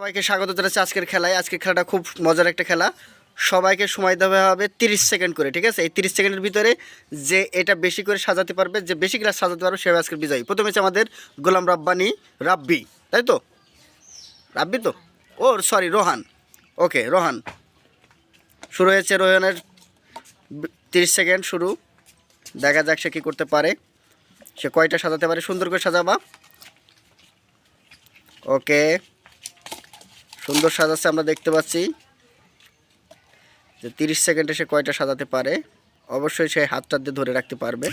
সবাইকে স্বাগত জানাচ্ছি আজকের খেলায়। আজকের খেলাটা খুব মজার একটা খেলা। সবাইকে সময় দেওয়া হবে তিরিশ সেকেন্ড করে, ঠিক আছে? এই তিরিশ সেকেন্ডের ভিতরে যে এটা বেশি করে সাজাতে পারবে, যে বেশি গ্লাস সাজাতে পারবে সে আজকের বিজয়ী। প্রথমে হচ্ছে আমাদের গোলাম রাব্বানি, রাব্বি, তাই তো? রাব্বি তো? ও সরি রোহান। ওকে রোহান। শুরু হয়েছে রোহানের তিরিশ সেকেন্ড শুরু। দেখা যাক সে কী করতে পারে। সে কয়টা সাজাতে পারে? সুন্দর করে সাজাবা। ওকে সুন্দর সাজাচ্ছে, আমরা দেখতে পাচ্ছি। যে তিরিশ সেকেন্ডে সে কয়টা সাজাতে পারে, অবশ্যই সে হাতটা দিয়ে ধরে রাখতে পারবে।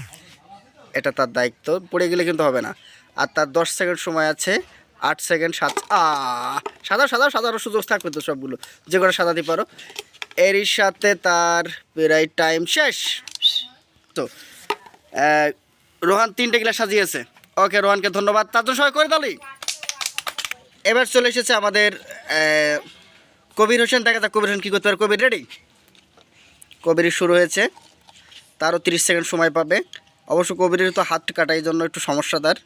এটা তার দায়িত্ব, পড়ে গেলে কিন্তু হবে না। আর তার দশ সেকেন্ড সময় আছে, আট সেকেন্ড সাত সাদা সাদা সাদারও সুযোগ থাকবে তো সবগুলো। যে করে সাজাতে পারো। এরই সাথে তার প্রায় টাইম শেষ। তো রোহান তিনটে গ্লাস সাজিয়েছে। ওকে রোহানকে ধন্যবাদ। তার জন্য সবাই করে দালি এবার চলে এসেছে আমাদের কবির হোসেন দেখা যাক, কবির হোসেন কী করতে পারে? কবির রেডি কবির শুরু হয়েছে। তারও তিরিশ সেকেন্ড সময় পাবে। অবশ্য কবিরের তো হাত কাটার জন্য একটু সমস্যা তার।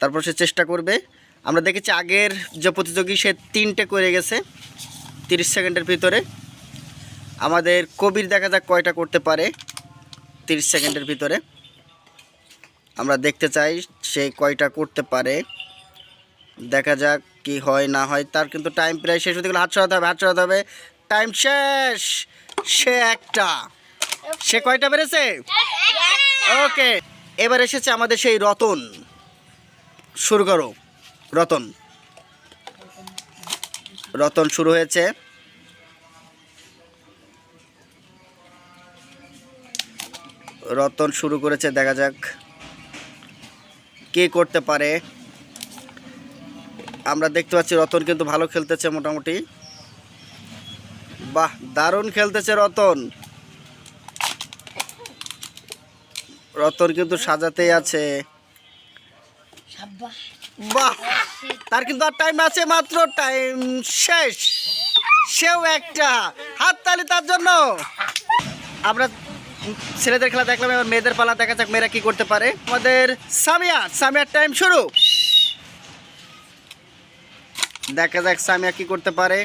তারপর সে চেষ্টা করবে। আমরা দেখেছি আগের যে প্রতিযোগী, সে তিনটে করে গেছে তিরিশ সেকেন্ডের ভিতরে। আমাদের কবির দেখা যাক কয়টা করতে পারে তিরিশ সেকেন্ডের ভিতরে। আমরা দেখতে চাই সে কয়টা করতে পারে। দেখা যাক। কি হয় না হয় তার কিন্তু টাইম প্রায় শেষ হতে গেলে হাত সরাতে হবে, হাত সরাতে হবে। টাইম শেষ। সে একটা। সে কয়টা বেড়েছে? ওকে এবার এসেছে আমাদের সেই রতন। শুরু করো। রতন। রতন শুরু হয়েছে। রতন শুরু করেছে, দেখা যাক। কে করতে পারে? আমরা দেখতে পাচ্ছি রতন কিন্তু ভালো খেলতেছে মোটামুটি। বাহ দারুণ খেলতেছে রতন। রতন কিন্তু সাজাতেই আছে। বাহ তার কিন্তু আর টাইম আছে মাত্র টাইম শেষ। সেও একটা হাত তালি তার জন্য। আমরা ছেলেদের খেলা দেখলাম এবার মেয়েদের পালা দেখা যাক মেয়েরা কি করতে পারে। আমাদের সামিয়া সামিয়ার টাইম শুরু। দেখা যাক সামিয়া কি করতে পারে।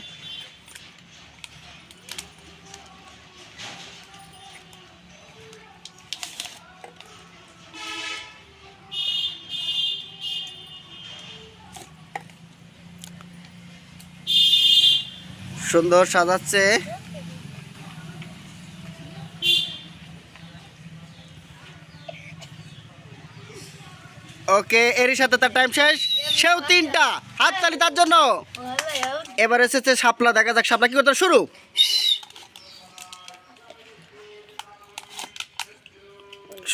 সুন্দর সাজাচ্ছে। ওকে এরই সাথে তার টাইম শেষ। সেও তিনটা। হাততালি তার জন্য। এবার এসেছে সাপলা দেখা যাক সাপলা কি করতে শুরু।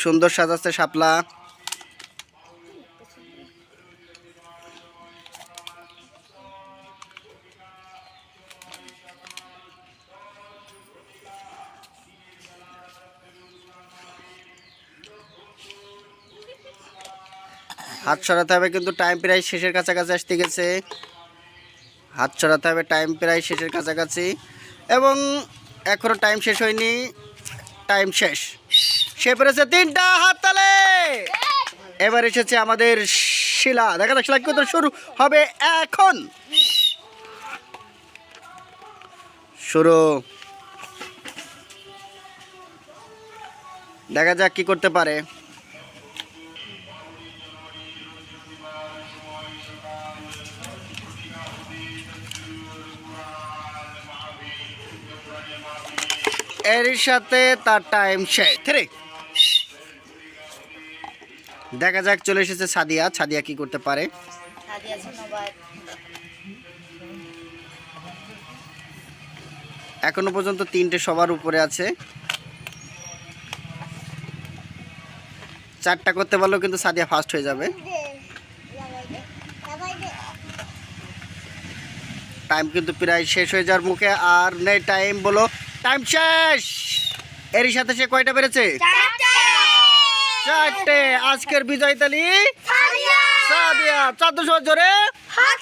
সুন্দর সাজাচ্ছে শাপলা। হাত সরাতে হবে কিন্তু টাইম প্রায় শেষের কাছাকাছি আসতে গেছে। হাত সরাতে হবে টাইম প্রায় শেষের কাছাকাছি। এবং এখনও টাইম শেষ হয়নি টাইম শেষ। সে পেরেছে তিনটা হাত তালে। এবার এসেছে আমাদের শিলা। দেখা যাক শিলা কি করতে শুরু হবে এখন। শুরু। দেখা যাক কি করতে পারে। এর সাথে তার টাইম থ্রি দেখা যাক চলে এসেছে সাদিয়া। সাদিয়া কি করতে পারে? এখনও পর্যন্ত তিনটে সবার উপরে আছে। চারটা করতে পারলেও কিন্তু সাদিয়া ফার্স্ট হয়ে যাবে। টাইম কিন্তু প্রায় শেষ হয়ে যাওয়ার মুখে। আর নেই টাইম বলো। টাইম শেষ। এর সাথে সে কয়টা বেড়েছে চারটে। আজকের বিজয় তালি? সাদিয়া। চারশো জোরে হাত